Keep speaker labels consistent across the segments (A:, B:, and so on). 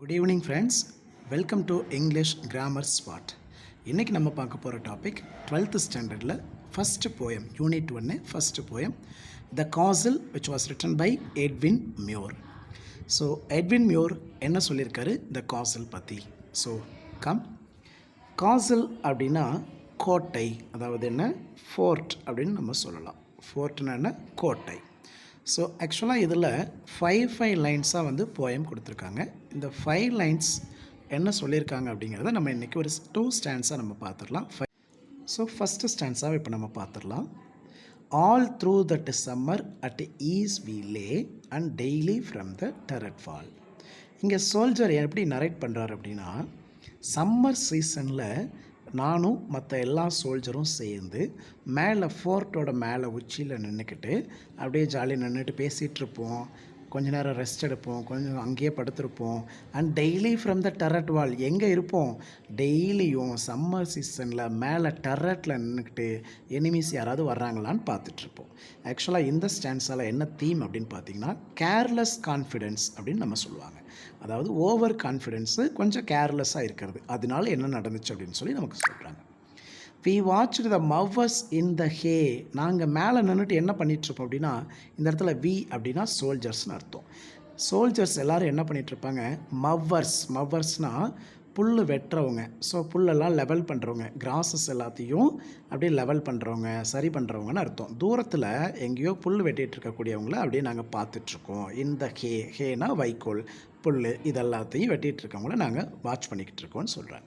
A: Good evening friends welcome to English grammar spot இன்றைக்கி நம்ம பார்க்க போகிற டாபிக் டுவெல்த்து ஸ்டாண்டர்டில் ஃபஸ்ட்டு போயம் யூனிட் ஒன்று first poem the castle which was written by Edwin Muir so Edwin Muir என்ன சொல்லியிருக்காரு? த காசில் பற்றி ஸோ கம் காசில் அப்படின்னா கோட்டை அதாவது என்ன? ஃபோர்ட் அப்படின்னு நம்ம சொல்லலாம். ஃபோர்ட்னா என்ன? கோட்டை. ஸோ ஆக்சுவலாக இதில் ஃபைவ் ஃபைவ் லைன்ஸாக வந்து போயம் கொடுத்துருக்காங்க. இந்த ஃபைவ் லைன்ஸ் என்ன சொல்லியிருக்காங்க அப்படிங்கிறத நம்ம இன்றைக்கி ஒரு டூ ஸ்டாண்ட்ஸாக நம்ம பார்த்துடலாம். ஸோ ஃபஸ்ட்டு ஸ்டாண்ட்ஸாக இப்போ நம்ம பார்த்துடலாம். All through that summer at ease we lay and daily from the turret wall இங்கே சோல்ஜர் எப்படி நரேட் பண்ணுறாரு அப்படின்னா சம்மர் சீசனில் நானும் மற்ற எல்லா சோல்ஜரும் சேர்ந்து மேலே ஃபோர்ட்டோட மேலே உச்சியில் நின்றுக்கிட்டு அப்படியே ஜாலியாக நின்றுட்டு பேசிகிட்ருப்போம் கொஞ்ச நேரம் ரெஸ்ட் எடுப்போம். கொஞ்சம் அங்கேயே படுத்திருப்போம். And daily from the turret wall எங்கே இருப்போம்? டெய்லியும் சம்மர் சீசனில் மேலே டரட்டில் நின்றுக்கிட்டு எனிமீஸ் யாராவது வர்றாங்களான்னு பார்த்துட்ருப்போம் ஆக்சுவலாக இந்த ஸ்டான்ஸால் என்ன தீம் அப்படின்னு பார்த்தீங்கன்னா கேர்லெஸ் கான்ஃபிடென்ஸ் அப்படின்னு நம்ம சொல்லுவாங்க. அதாவது ஓவர் கான்ஃபிடென்ஸு கொஞ்சம் கேர்லெஸ்ஸாக இருக்கிறது. அதனால என்ன நடந்துச்சு அப்படின்னு சொல்லி நமக்கு சொல்கிறாங்க வி வாட்ச் த மவ்வர்ஸ் இன் த ஹே நாங்கள் மேலே நின்றுட்டு என்ன பண்ணிகிட்ருப்போம் அப்படின்னா இந்த இடத்துல வி அப்படின்னா சோல்ஜர்ஸ்னு அர்த்தம். சோல்ஜர்ஸ் எல்லோரும் என்ன பண்ணிகிட்ருப்பாங்க மவ்வர்ஸ் மவ்வர்ஸ்னால் புல் வெட்டுறவங்க. ஸோ புல்லெல்லாம் லெவல் பண்ணுறவங்க கிராசஸ் எல்லாத்தையும் அப்படியே லெவல் பண்ணுறவங்க சரி பண்ணுறவங்கன்னு அர்த்தம். தூரத்தில் எங்கேயோ புல் வெட்டிகிட்டு இருக்கக்கூடியவங்கள அப்படியே நாங்கள் பார்த்துட்ருக்கோம் இந்த ஹே ஹேனா வைக்கோல் புல் இதெல்லாத்தையும் வெட்டிகிட்டு இருக்கவங்கள நாங்கள் வாட்ச் பண்ணிக்கிட்டு இருக்கோம்னு சொல்கிறேன்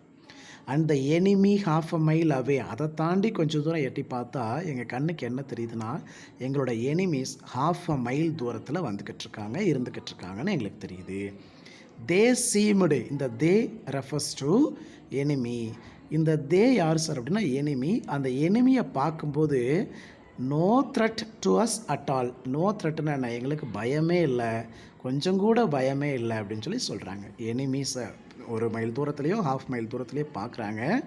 A: and the enemy half a mile away அதை தாண்டி கொஞ்சம் தூரம் எட்டி பார்த்தா எங்கள் கண்ணுக்கு என்ன தெரியுதுன்னா எங்களோட எனிமீஸ் ஹாஃப் அ மைல் தூரத்தில் வந்துக்கிட்டு இருக்காங்க இருந்துக்கிட்டு இருக்காங்கன்னு எங்களுக்கு தெரியுது. தே சீமுடு இந்த தே ரெஃபர்ஸ் டு எனிமி இந்த தே யார் சார் அப்படின்னா எனிமி அந்த எனிமியை பார்க்கும்போது no threat to us at all no த்ரெட்னா என்ன? எங்களுக்கு பயமே இல்லை. கொஞ்சம் கூட பயமே இல்லை அப்படின்னு சொல்லி சொல்கிறாங்க எனிமீஸை ஒரு மைல் தூரத்துலேயோ ஹாஃப் மைல் தூரத்துலேயோ பார்க்குறாங்க.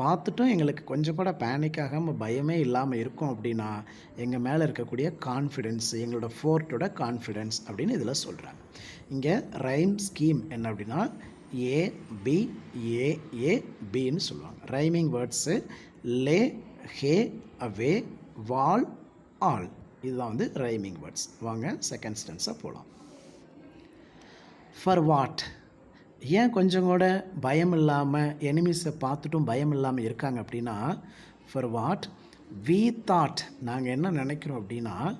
A: பார்த்துட்டும் எங்களுக்கு கொஞ்சம் கூட பேனிக் ஆகாமல் பயமே இல்லாமல் இருக்கும் அப்படின்னா எங்கள் மேலே இருக்கக்கூடிய கான்ஃபிடென்ஸ் எங்களோட ஃபோர்ட்டோட கான்ஃபிடென்ஸ் அப்படின்னு இதில் சொல்கிறாங்க இங்கே ரைம் ஸ்கீம் என்ன அப்படின்னா ஏ பி ஏ ஏ பின்னு சொல்லுவாங்க. Rhyming words lay hay away wall all. இதுதான் வந்து ரைமிங் வேர்ட்ஸ் வாங்க செகண்ட் ஸ்டென்ஸாக போகலாம் ஃபார் வாட் ஏன் கொஞ்சம் கூட பயம் இல்லாமல் எனிமீஸை பார்த்துட்டும் பயம் இல்லாமல் இருக்காங்க அப்படின்னா ஃபார் வாட் வி தாட் நாங்கள் என்ன நினைக்கிறோம் அப்படின்னா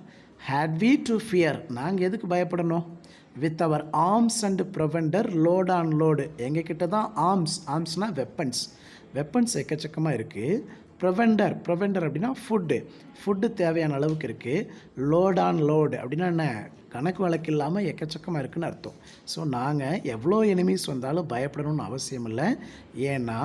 A: ஹேட் வி டு ஃபியர் நாங்கள் எதுக்கு பயப்படணும்? With our arms and provender load on load எங்ககிட்ட தான் ஆர்ம்ஸ் ஆர்ம்ஸ்னால் வெப்பன்ஸ் வெப்பன்ஸ் எக்கச்சக்கமாக இருக்குது ப்ரொவெண்டர் ப்ரொவெண்டர் அப்படின்னா ஃபுட்டு ஃபுட்டு தேவையான அளவுக்கு இருக்குது லோட் ஆன் லோடு அப்படின்னா என்ன? கணக்கு வழக்கு இல்லாமல் எக்கச்சக்கமாக இருக்குன்னு அர்த்தம். ஸோ நாங்கள் எவ்வளோ எனிமீஸ் வந்தாலும் பயப்படணும்னு அவசியம் இல்லை. ஏன்னா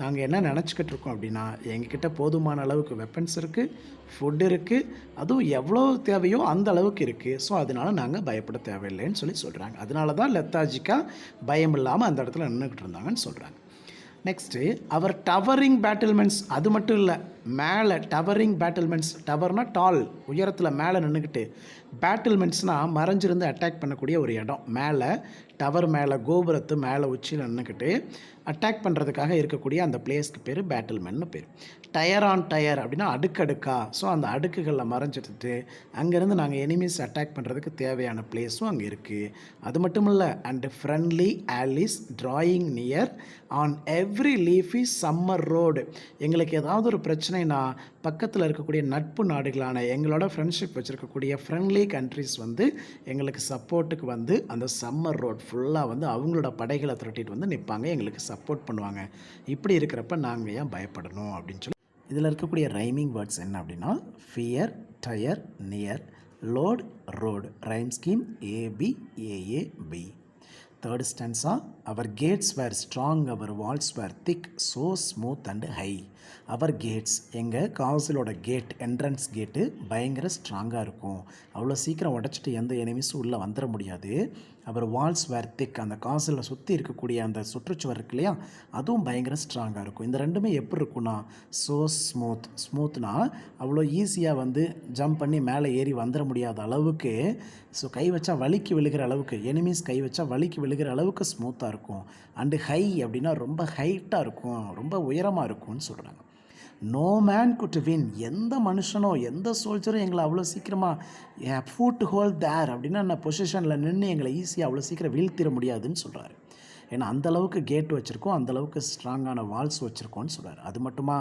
A: நாங்கள் என்ன நினச்சிக்கிட்டு இருக்கோம் அப்படின்னா எங்ககிட்ட போதுமான அளவுக்கு வெப்பன்ஸ் இருக்குது ஃபுட் இருக்குது அதுவும் எவ்வளோ தேவையோ அந்த அளவுக்கு இருக்குது ஸோ அதனால் நாங்கள் பயப்பட தேவையில்லைன்னு சொல்லி சொல்கிறாங்க அதனால தான் லெத்தாஜிக்காக பயம் இல்லாமல் அந்த இடத்துல நின்றுக்கிட்டு இருந்தாங்கன்னு சொல்கிறாங்க நெக்ஸ்ட்டு அவர் டவரிங் பேட்டில்மெண்ட்ஸ் அது மட்டும் இல்லை மேலே டவரிங் பேட்டில்மெண்ட்ஸ் டவர்னா டால் உயரத்தில் மேலே நின்றுக்கிட்டு பேட்டில்மெண்ட்ஸ்னால் மறைஞ்சிருந்து அட்டாக் பண்ணக்கூடிய ஒரு இடம். மேலே டவர் மேலே கோபுரத்து மேலே உச்சியில் நின்றுக்கிட்டு அட்டாக் பண்ணுறதுக்காக இருக்கக்கூடிய அந்த பிளேஸ்க்கு பேர் பேட்டில்மென்னு பேர். டயர் ஆன் டயர் அப்படின்னா அடுக்கடுக்கா ஸோ அந்த அடுக்குகளில் மறைஞ்சிட்டு அங்கேருந்து நாங்கள் எனிமீஸ் அட்டாக் பண்ணுறதுக்கு தேவையான பிளேஸும் அங்கே இருக்குது அது மட்டும் இல்லை and friendly allies drawing near on every leafy summer road எங்களுக்கு ஏதாவது ஒரு பிரச்சனை பிரச்சனைனா பக்கத்தில் இருக்கக்கூடிய நட்பு நாடுகளான எங்களோட ஃப்ரெண்ட்ஷிப் வச்சுருக்கக்கூடிய ஃப்ரெண்ட்லி கண்ட்ரிஸ் வந்து எங்களுக்கு சப்போர்ட்டுக்கு வந்து அந்த சம்மர் ரோட் ஃபுல்லாக வந்து அவங்களோட படைகளை திரட்டிட்டு வந்து நிற்பாங்க எங்களுக்கு சப்போர்ட் பண்ணுவாங்க. இப்படி இருக்கிறப்ப நாங்கள் ஏன் பயப்படணும் அப்படின்னு சொல்லி. இதில் இருக்கக்கூடிய ரைமிங் வேர்ட்ஸ் என்ன அப்படின்னா fear tyre near load road rhyme scheme AB AA B third stanza our gates were strong our walls were thick so smooth and high our gates எங்கள் காசிலோட கேட் என்ட்ரன்ஸ் கேட்டு பயங்கர ஸ்ட்ராங்காக இருக்கும். அவ்வளோ சீக்கிரம் உடச்சிட்டு எந்த எனிமிஸும் உள்ளே வந்துட முடியாது. அப்புறம் வால்ஸ் வேர் திக் அந்த காசில் சுற்றி இருக்கக்கூடிய அந்த சுற்றுச்சுவர் இருக்கு இல்லையா? அதுவும் பயங்கர ஸ்ட்ராங்காக இருக்கும். இந்த ரெண்டுமே எப்படி இருக்கும்னா ஸோ ஸ்மூத் ஸ்மூத்னா அவ்வளோ ஈஸியாக வந்து ஜம்ப் பண்ணி மேலே ஏறி வந்துட முடியாத அளவுக்கு ஸோ கை வச்சா வலிக்கு விழுகிற அளவுக்கு எனிமீஸ் கை வச்சா வலிக்கு விழுகிற அளவுக்கு ஸ்மூத்தாக இருக்கும். அண்டு ஹை அப்படின்னா ரொம்ப ஹைட்டாக இருக்கும். ரொம்ப உயரமாக இருக்கும்னு சொல்கிறாங்க நோ மேன் குட் வின் எந்த மனுஷனோ எந்த சோல்ஜரும் எங்களை அவ்வளோ சீக்கிரமாக ஃபூட் ஹோல் தேர் அப்படின்னா நான் பொசிஷனில் நின்று எங்களை ஈஸியாக அவ்வளோ சீக்கிரம் வீழ்த்திட முடியாதுன்னு சொல்கிறாரு ஏன்னா அந்த அளவுக்கு கேட் வச்சுருக்கோம் அந்தளவுக்கு ஸ்ட்ராங்கான வால்ஸ் வச்சுருக்கோன்னு சொல்கிறார் அது மட்டுமா?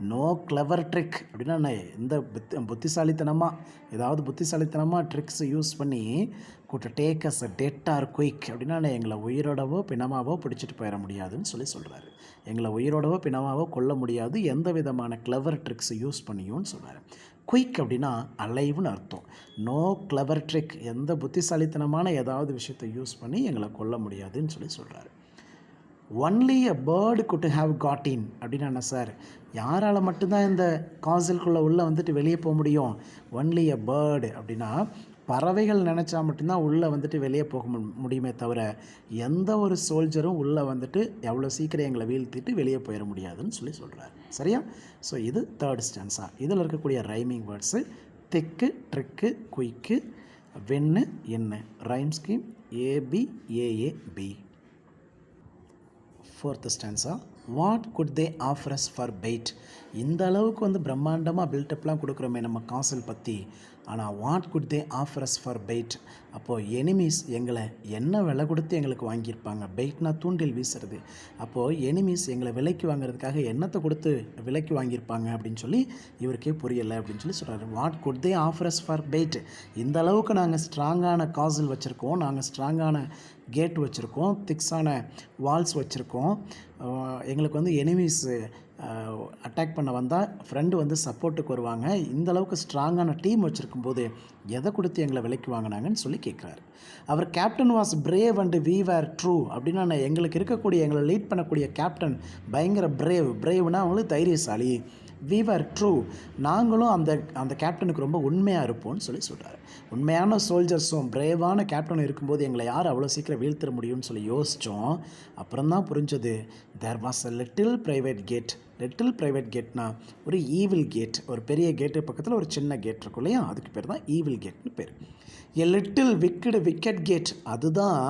A: நோ கிளவர் ட்ரிக் அப்படின்னா நான் எந்த புத்தி புத்திசாலித்தனமாக ஏதாவது புத்திசாலித்தனமாக ட்ரிக்ஸ் யூஸ் பண்ணி could take us a dead or quick அப்படின்னா நான் எங்களை உயிரோடவோ பிணமாவோ பிடிச்சிட்டு போயிட முடியாதுன்னு சொல்லி சொல்கிறாரு எங்களை உயிரோடவோ பிணமாவோ கொல்ல முடியாது. எந்த விதமான கிளவர் ட்ரிக்ஸ் யூஸ் பண்ணியும்னு சொல்கிறாரு குயிக் அப்படின்னா அலைவுன்னு அர்த்தம். நோ கிளவர் ட்ரிக் எந்த புத்திசாலித்தனமான ஏதாவது விஷயத்தை யூஸ் பண்ணி எங்களை கொல்ல முடியாதுன்னு சொல்லி சொல்கிறாரு only a bird could have got in அப்படின்னு என்ன சார் யாரால் மட்டும்தான் இந்த காசல்குள்ளே உள்ளே வந்துட்டு வெளியே போக முடியும்? ஒன்லி அ பேர்டு அப்படின்னா பறவைகள் நினச்சா மட்டும்தான் உள்ளே வந்துட்டு வெளியே போக முடியுமே தவிர எந்த ஒரு சோல்ஜரும் உள்ளே வந்துட்டு எவ்வளோ சீக்கிரம் எங்களை வீழ்த்திட்டு வெளியே போயிட முடியாதுன்னு சொல்லி சொல்கிறார் சரியா? ஸோ இது தேர்ட் ஸ்டான்ஸா இதில் இருக்கக்கூடிய rhyming words thick trick quick வெண்ணு என்ன rhyme scheme AB AA B fourth stanza what could they offer us for bait இந்த அளவுக்கு வந்து பிரம்மாண்டமாக பில்டப்லாம் கொடுக்குறோமே நம்ம காசல் பற்றி ஆனால் what could they offer us for bait அப்போது எனிமீஸ் எங்களை என்ன விலை கொடுத்து எங்களுக்கு வாங்கியிருப்பாங்க? பெயிட்னா தூண்டில் வீசுறது. அப்போது எனிமீஸ் எங்களை விலைக்கு வாங்குறதுக்காக என்னத்தை கொடுத்து விலைக்கு வாங்கியிருப்பாங்க அப்படின்னு சொல்லி இவருக்கே புரியலை அப்படின்னு சொல்லி சொல்கிறாரு what could they offer us for bait இந்த அளவுக்கு நாங்கள் ஸ்ட்ராங்கான காசல் வச்சுருக்கோம். நாங்கள் ஸ்ட்ராங்கான கேட் வச்சுருக்கோம். திக்ஸான வால்ஸ் வச்சுருக்கோம். எங்களுக்கு வந்து எனிமீஸ் அட்டாக் பண்ண வந்தால் ஃப்ரெண்டு வந்து சப்போர்ட்டுக்கு வருவாங்க. இந்த அளவுக்கு ஸ்ட்ராங்கான டீம் வச்சுருக்கும் போது எதை கொடுத்து எங்களை விலைக்கு வாங்கினாங்கன்னு சொல்லி கேட்குறாரு our captain was brave and we were true அப்படின்னா நான் எங்களுக்கு இருக்கக்கூடிய எங்களை லீட் பண்ணக்கூடிய கேப்டன் பயங்கர பிரேவ் பிரேவ்னா அவங்களுக்கு தைரியசாலி. விவர் ட்ரூ நாங்களும் அந்த அந்த கேப்டனுக்கு ரொம்ப உண்மையாக இருப்போம்னு சொல்லி சொல்கிறாரு உண்மையான சோல்ஜர்ஸும் பிரேவான கேப்டன் இருக்கும்போது எங்களை யார் அவ்வளோ சீக்கிரம் வீழ்த்திட முடியும்னு சொல்லி யோசித்தோம் அப்புறம் தான் புரிஞ்சது. There was a little private gate little private கேட்னா ஒரு ஈவில் கேட் ஒரு பெரிய கேட்டு பக்கத்தில் ஒரு சின்ன கேட் இருக்கும் இல்லையா? அதுக்கு பேர் தான் ஈவில் கேட்னு பேர். A little wicked wicked gate அதுதான்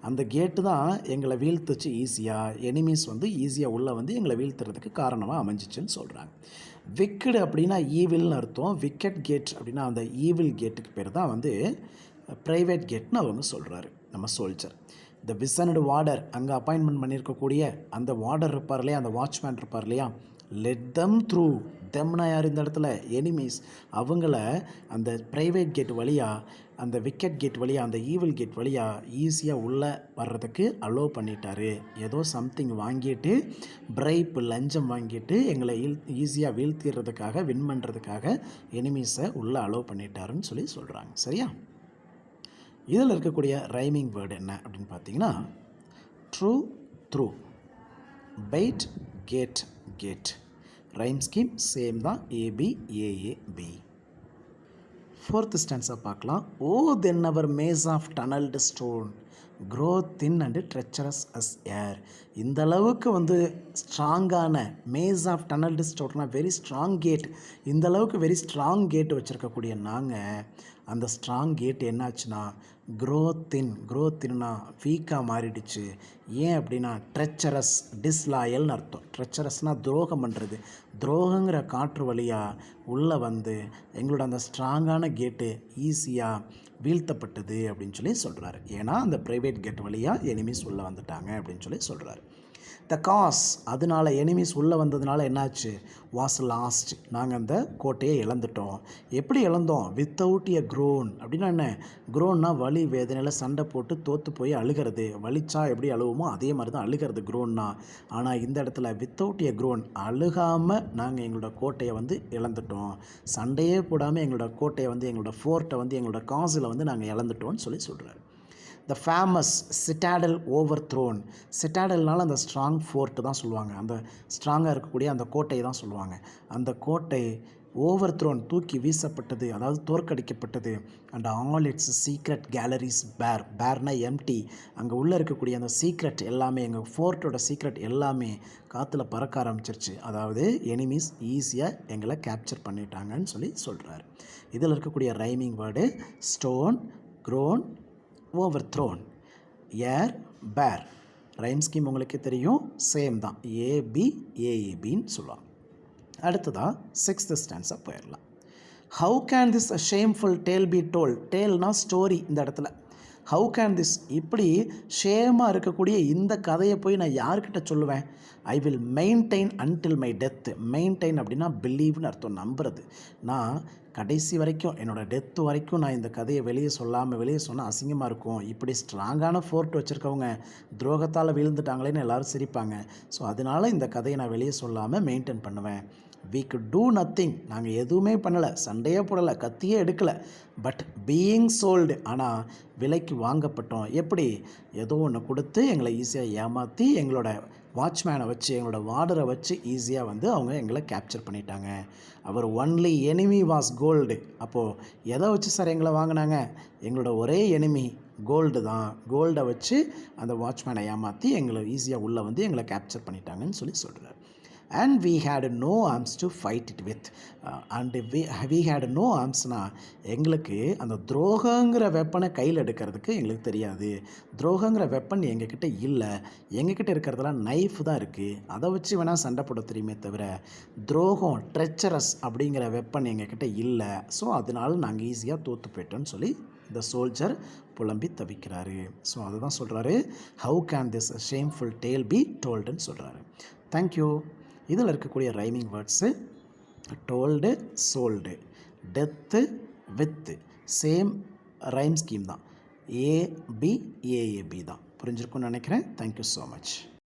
A: அந்த கேட்டு தான் எங்களை வீழ்த்துச்சு ஈஸியாக எனிமீஸ் வந்து ஈஸியாக உள்ளே வந்து எங்களை வீழ்த்துறதுக்கு காரணமாக அமைஞ்சிச்சுன்னு சொல்கிறாங்க விக்கெடு அப்படின்னா ஈவில்னு அர்த்தம். விக்கெட் கேட் அப்படின்னா அந்த ஈவில் கேட்டுக்கு பேர் தான் வந்து ப்ரைவேட் கேட்னு அவங்க சொல்கிறாரு நம்ம சோல்ஜர் இந்த விசனடு வார்டர் அங்கே அப்பாயின்மெண்ட் பண்ணியிருக்கக்கூடிய அந்த வார்டர் இருப்பார் இல்லையா அந்த வாட்ச்மேன் இருப்பார் இல்லையா லெட் தம் த்ரூ தெம்னா யார் இந்த இடத்துல? எனிமீஸ் அவங்கள அந்த ப்ரைவேட் கேட் வழியாக அந்த விக்கெட் கேட் வழியாக அந்த ஈவில் கேட் வழியாக ஈஸியாக உள்ளே வர்றதுக்கு அலோவ் பண்ணிட்டாரு. ஏதோ சம்திங் வாங்கிட்டு பிரைப் லஞ்சம் வாங்கிட்டு எங்களை ஈஸியாக வீழ்த்திடுறதுக்காக வின் பண்ணுறதுக்காக எனிமீஸை உள்ளே அலோவ் பண்ணிட்டாருன்னு சொல்லி சொல்கிறாங்க சரியா? இதில் இருக்கக்கூடிய ரைமிங் வேர்டு என்ன அப்படின்னு பார்த்தீங்கன்னா true through bait gate gate rhyme scheme same தான் ஏபி ஏஏ ஃபோர்த் ஸ்டான்ஸாக பார்க்கலாம். ஓ then our maze of tunnelled stone grew thin and treacherous as air இந்த அளவுக்கு வந்து ஸ்ட்ராங்கான மேஸ் ஆஃப் டனல்டு ஸ்டோன்னா வெரி ஸ்ட்ராங் கேட் இந்த அளவுக்கு வெரி ஸ்ட்ராங் கேட் வச்சுருக்கக்கூடிய நாங்கள் அந்த ஸ்ட்ராங் கேட் என்னாச்சுன்னா க்ரோத்தின் க்ரோத்தின்னா வீக்காக மாறிடுச்சு. ஏன் அப்படின்னா ட்ரெச்சரஸ் டிஸ்லாயல்னு அர்த்தம். ட்ரெச்சரஸ்னால் துரோகம் பண்ணுறது துரோகங்கிற காற்று வழியாக உள்ளே வந்து எங்களோட அந்த ஸ்ட்ராங்கான கேட்டு ஈஸியாக வீழ்த்தப்பட்டது அப்படின்னு சொல்லி சொல்கிறாரு ஏன்னா அந்த ப்ரைவேட் கேட் வழியாக எனிமீஸ் உள்ளே வந்துட்டாங்க அப்படின்னு சொல்லி சொல்கிறாரு த காஸ் அதனால எனிமீஸ் உள்ளே வந்ததுனால என்னாச்சு? வாஸ் லாஸ்ட் நாங்கள் அந்த கோட்டையை இழந்துட்டோம். எப்படி இழந்தோம்? வித்தவுட் எ க்ரோன் அப்படின்னா என்ன? க்ரோன்னா வலி வேதனையில் சண்டை போட்டு தோற்று போய் அழுகிறது. வலிச்சா எப்படி அழுவோமோ அதே மாதிரி தான் அழுகிறது க்ரோன்னா ஆனால் இந்த இடத்துல வித்தவுட் எ க்ரோன் அழுகாமல் நாங்கள் எங்களோட கோட்டையை வந்து இழந்துட்டோம். சண்டையே போடாமல் எங்களோட கோட்டையை வந்து எங்களோட ஃபோர்ட்டை வந்து எங்களோட காசில் வந்து நாங்கள் இழந்துட்டோம்னு சொல்லி சொல்கிறாரு the famous citadel overthrown சிட்டாடல்னால அந்த ஸ்ட்ராங் ஃபோர்ட்டு தான் சொல்லுவாங்க. அந்த ஸ்ட்ராங்காக இருக்கக்கூடிய அந்த கோட்டையை தான் சொல்லுவாங்க. அந்த கோட்டை ஓவர் த்ரோன் தூக்கி வீசப்பட்டது அதாவது தோற்கடிக்கப்பட்டது. And all its secret galleries bare பேர்னா எம்டி அங்கே உள்ளே இருக்கக்கூடிய அந்த சீக்ரெட் எல்லாமே எங்கள் ஃபோர்ட்டோட சீக்ரெட் எல்லாமே காற்றுல பறக்க ஆரம்பிச்சிருச்சு. அதாவது எனிமீஸ் ஈஸியாக எங்களை கேப்சர் பண்ணிட்டாங்கன்னு சொல்லி சொல்கிறாரு இதில் இருக்கக்கூடிய rhyming word stone grown overthrown air bare rhyme scheme உங்களுக்கு தெரியும். சேம் தான். ஏபி ஏஏபின்னு சொல்லுவாங்க. அடுத்ததாக சிக்ஸ்த் ஸ்டான்ஸாக போயிடலாம். How can this shameful tale be told டேல்னா story இந்த இடத்துல. ஹவு கேன் திஸ் இப்படி ஷேமாக இருக்கக்கூடிய இந்த கதையை போய் நான் யார்கிட்ட சொல்லுவேன்? I will maintain until my death maintain அப்படின்னா பிலீவ்னு அர்த்தம் நம்புறது. நான் கடைசி வரைக்கும் என்னோடய டெத்து வரைக்கும் நான் இந்த கதையை வெளியே சொல்லாமல் வெளியே சொன்னால் அசிங்கமாக இருக்கும். இப்படி ஸ்ட்ராங்கான ஃபோர்ட் வச்சுருக்கவங்க துரோகத்தால் விழுந்துட்டாங்களேன்னு எல்லோரும் சிரிப்பாங்க. ஸோ அதனால் இந்த கதையை நான் வெளியே சொல்லாமல் மெயின்டைன் பண்ணுவேன். We குட் டூ நத்திங் நாங்கள் எதுவுமே பண்ணலை. சண்டையே போடலை. கத்தியே எடுக்கலை. பட் பீயிங் சோல்டு ஆனால் விலைக்கு வாங்கப்பட்டோம். எப்படி? ஏதோ ஒன்று கொடுத்து எங்களை ஈஸியாக ஏமாற்றி எங்களோட வாட்ச்மேனை வச்சு எங்களோட வார்டரை வச்சு ஈஸியாக வந்து அவங்க எங்களை கேப்சர் பண்ணிட்டாங்க. Our only enemy was gold அப்போது எதை வச்சு சார் எங்களை வாங்கினாங்க? எங்களோட ஒரே எனிமி கோல்டு தான். கோல்டை வச்சு அந்த வாட்ச்மேனை ஏமாற்றி எங்களை ஈஸியாக உள்ளே வந்து எங்களை கேப்சர் பண்ணிட்டாங்கன்னு சொல்லி சொல்கிறார் and we had no arms to fight it with and we we had no ஆர்ம்ஸ்னால் எங்களுக்கு அந்த துரோகங்கிற வெப்பனை கையில் எடுக்கிறதுக்கு எங்களுக்கு தெரியாது. துரோகங்கிற வெப்பன் எங்ககிட்ட இல்லை. எங்ககிட்ட இருக்கிறதெல்லாம் நைஃப் தான் இருக்குது அதை வச்சு வேணால் சண்டை போட தெரியுமே தவிர துரோகம் ட்ரெச்சரஸ் அப்படிங்கிற வெப்பன் எங்ககிட்ட இல்லை. ஸோ அதனால நாங்கள் ஈஸியாக தோற்று போயிட்டோம்னு சொல்லி இந்த சோல்ஜர் புலம்பி தவிக்கிறாரு. ஸோ அதுதான் சொல்கிறாரு how can this shameful tale be டோல்டுன்னு சொல்கிறாரு தேங்க்யூ இதில் இருக்கக்கூடிய rhyming words told sold death with same rhyme scheme தான். ஏபி ஏஏபி தான். புரிஞ்சிருக்கும்னு நினைக்கிறேன். Thank you so much